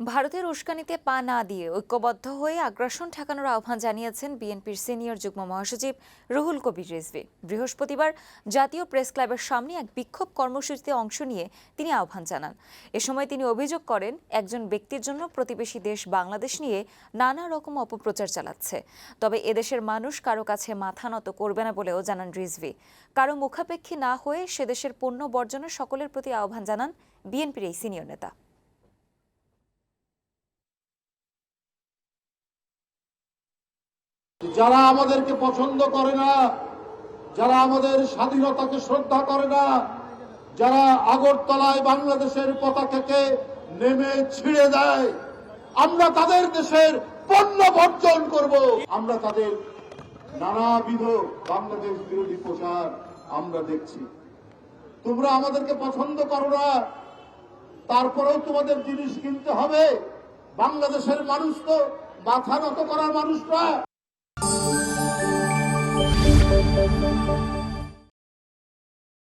ভারতের উস্কানিতে পা না দিয়ে ঐক্যবদ্ধ হয়ে আগ্রাসন ঠেকানোর আহ্বান জানিয়েছেন বিএনপির সিনিয়র যুগ্ম মহাসচিব রুহুল কবির রিজভী। বৃহস্পতিবার জাতীয় প্রেস ক্লাবের সামনে এক বিক্ষোভ কর্মসূচিতে অংশ নিয়ে তিনি আহ্বান জানান। এ সময় তিনি অভিযোগ করেন, একজন ব্যক্তির জন্য প্রতিবেশী দেশ বাংলাদেশ নিয়ে নানা রকম অপপ্রচার চালাচ্ছে। তবে এদেশের মানুষ কারও কাছে মাথা নত করবে না বলেও জানান রিজভী। কারও মুখাপেক্ষী না হয়ে সে দেশের পণ্য বর্জনের সকলের প্রতি আহ্বান জানান বিএনপির এই সিনিয়র নেতা। যারা আমাদেরকে পছন্দ করে না, যারা আমাদের স্বাধীনতাকে শ্রদ্ধা করে না, যারা আগরতলায় বাংলাদেশের পতাকাকে নেমে ছিঁড়ে দেয়, আমরা তাদের দেশের পণ্য বর্জন করব। আমরা তাদের নানাবিধ বাংলাদেশ বিরোধী প্রচার আমরা দেখছি। তোমরা আমাদেরকে পছন্দ করো না, তারপরেও তোমাদের জিনিস কিনতে হবে। বাংলাদেশের মানুষ তো মাথা নত করার মানুষ না।